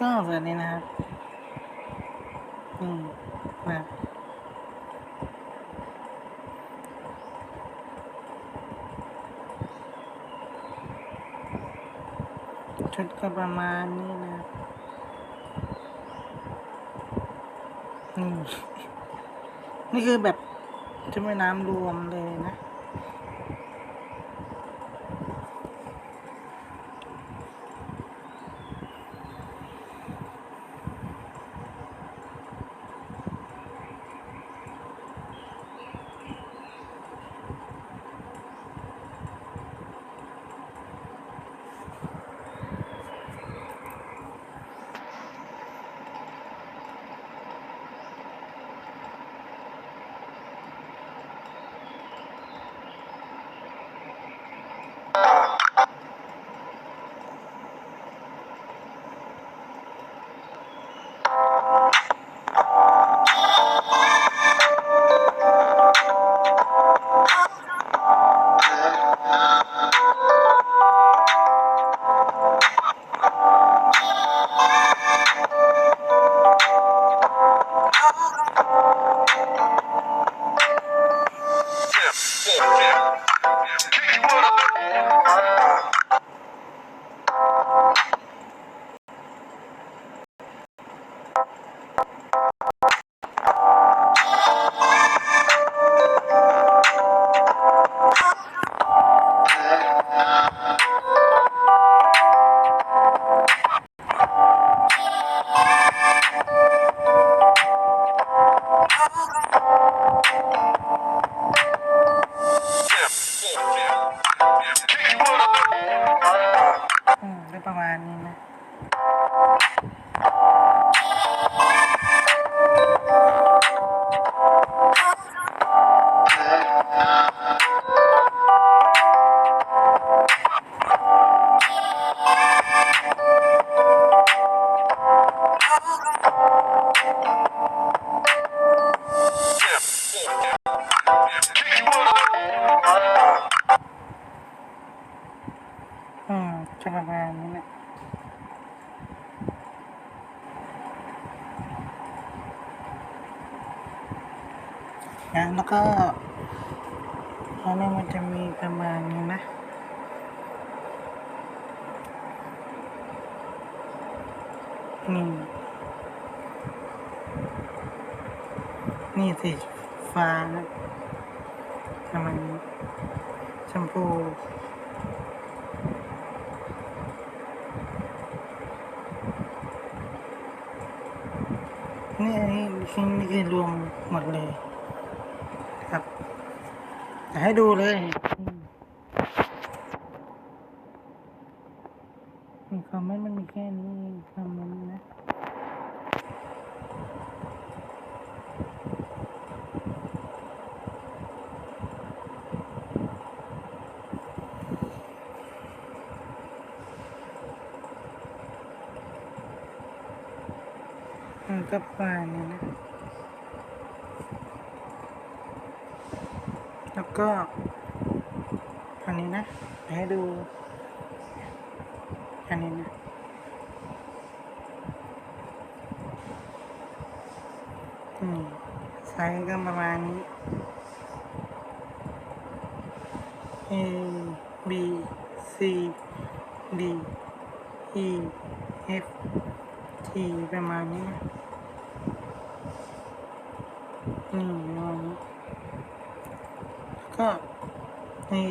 ก็แบบนี้นะครับนี่นะชุดก็ประมาณนี้นะครับนี่นี่คือแบบชุดว่ายน้ำรวมเลยนะ อืมได้ประมาณนี้นะ มีประมาณนี้นะนี่นี่สีฟ้านะประมาณนี้ชมพูนี่อันนี้ชิ้นนี้คือรวมหมดเลยครับ ให้ดูเลยมีคอมเมนต์มันมีแค่นี้คอมเมนต์นะมันก็ประมาณนี้นะ แล้ว ก็อันนี้นะ ให้ดู อันนี้นะอืมไซส์ก็ประมาณนี้ A B C D E F G ประมาณนี้นะนี่ประมาณนี้ ก็นี่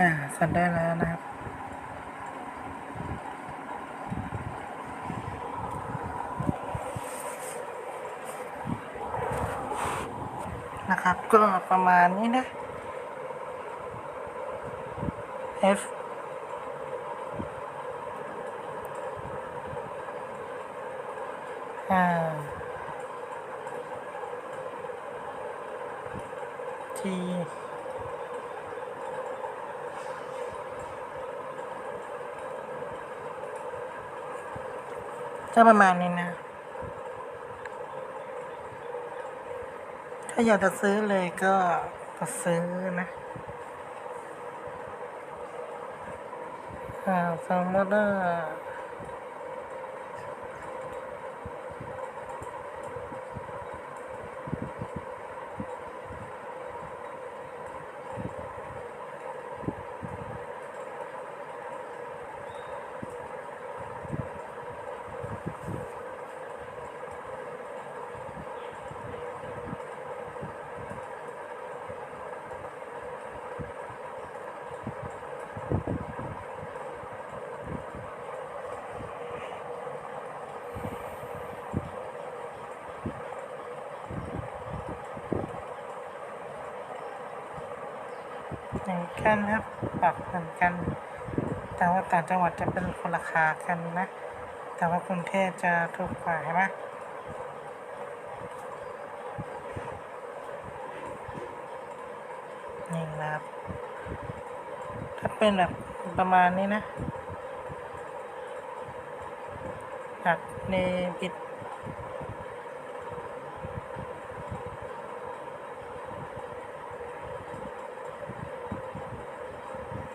อ กันได้แล้วนะครับนะครับ ก็ประมาณนี้นะ F อ่า T ก็ประมาณนี้นะ ถ้าอยากจะซื้อเลยก็ก็ซื้อนะอ่าสมมติว่า เหมือนกันครับปรับเหมือนกัน แต่ว่าต่างจังหวัดจะเป็นคนราคากันนะ แต่ว่ากรุงเทพจะถูกกว่าใช่ไหมนี่นะครับ ถ้าเป็นแบบประมาณนี้นะหักเนบิด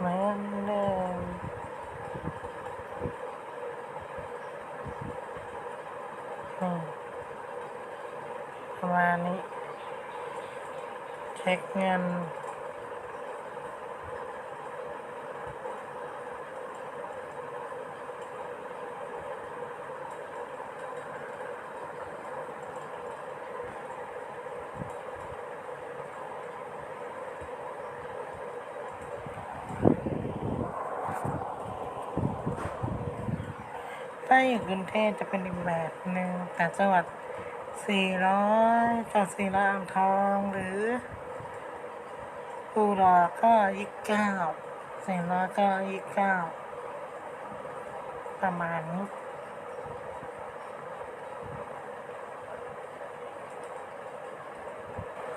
เหมือนเดิมนี่ประมาณนี้ เช็คเงิน ถ้าอยู่กรุงเทพจะเป็นอีกแบบหนึ่งแต่จังหวัดสี่ร้อยจากสี่ร้อยอ่างทองหรือปูรอก็ยี่สิบเก้าสี่ร้อยก็ยี่เก้าประมาณนี้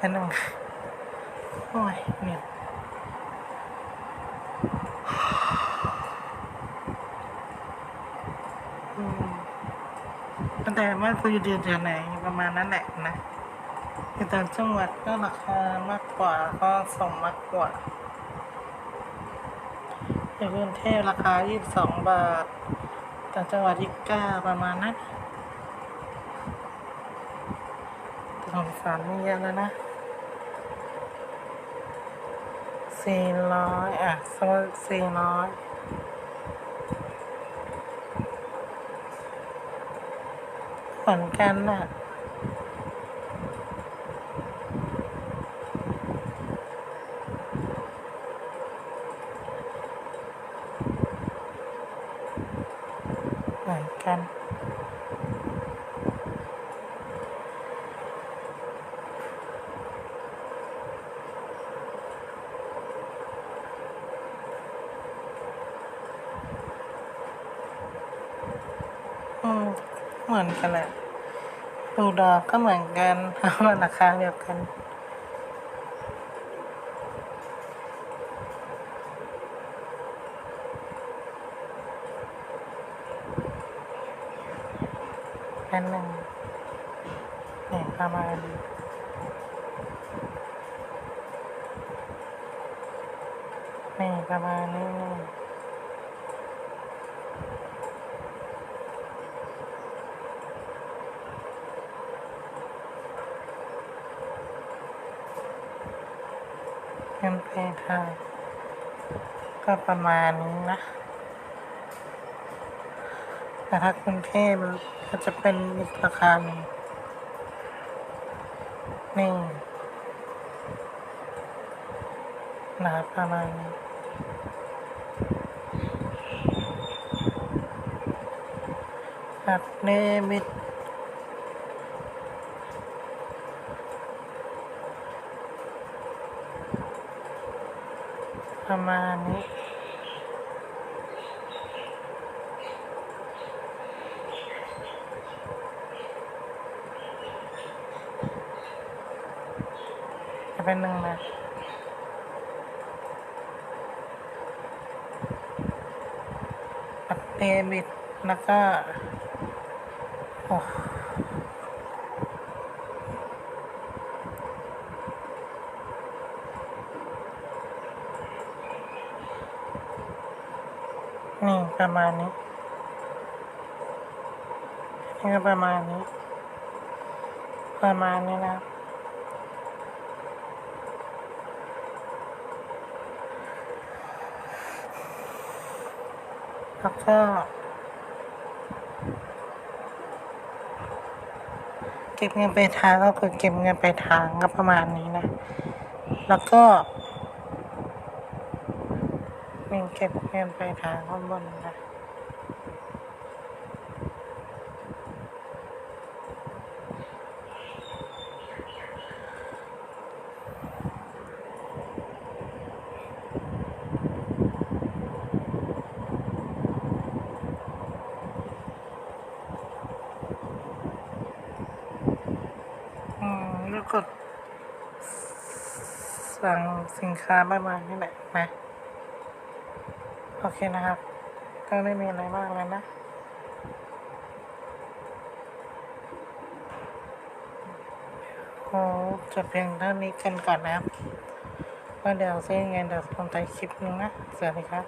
อันนึงโอ้ยเนี่ย อืมแต่ ว่าคุณอยู่เดืนแถวไหนประมาณนั้นแหละนะแต่ต่างจังหวัดก็ราคามากกว่าก็ส่งมากกว่าอย่างกรุงเทพราคา 22 บาทต่างจังหวัด29ประมาณนั้นแต่ของสารนี่เยอะแล้วนะ400อะสมมติ400 เหมือนกันน่ะเหมือนกันอืมเหมือนกันแหละ ดูดอกก็เหมือนกันเพราะว่าราคาเดียวกันอันหนึ่งเนี่ประมาณนี่ประมาณนี้ เแคมเปญค่ะก็ประมาณนี้นะ แต่ถ้าคุณเทพก็จะเป็นอีกราคาหนึ่งนี่นะประมาณนี้แบบเนมิต ประมาณนี้ จะเป็นหนึ่งนะบัตเดบิตแล้วก็โอ้ นี่ประมาณนี้นี่ก็ประมาณนี้ ประมาณนี้นะแล้วก็เก็บเงินไปทางก็คือเก็บเงินไปทางก็ประมาณนี้นะ แล้วก็ มีเก็บเงินไปทางข้างบนนะอืมแล้วกดสั่งสินค้าประมาณนี้แหละนะ โอเคนะครับ ก็ไม่มีอะไรมากแล้วนะโอ้จบเพียงเท่านี้กันก่อนนะครับก็เดี๋ยวซื้อยังไงเดี๋ยวผมถ่ายคลิปนึงนะสวัสดีครับ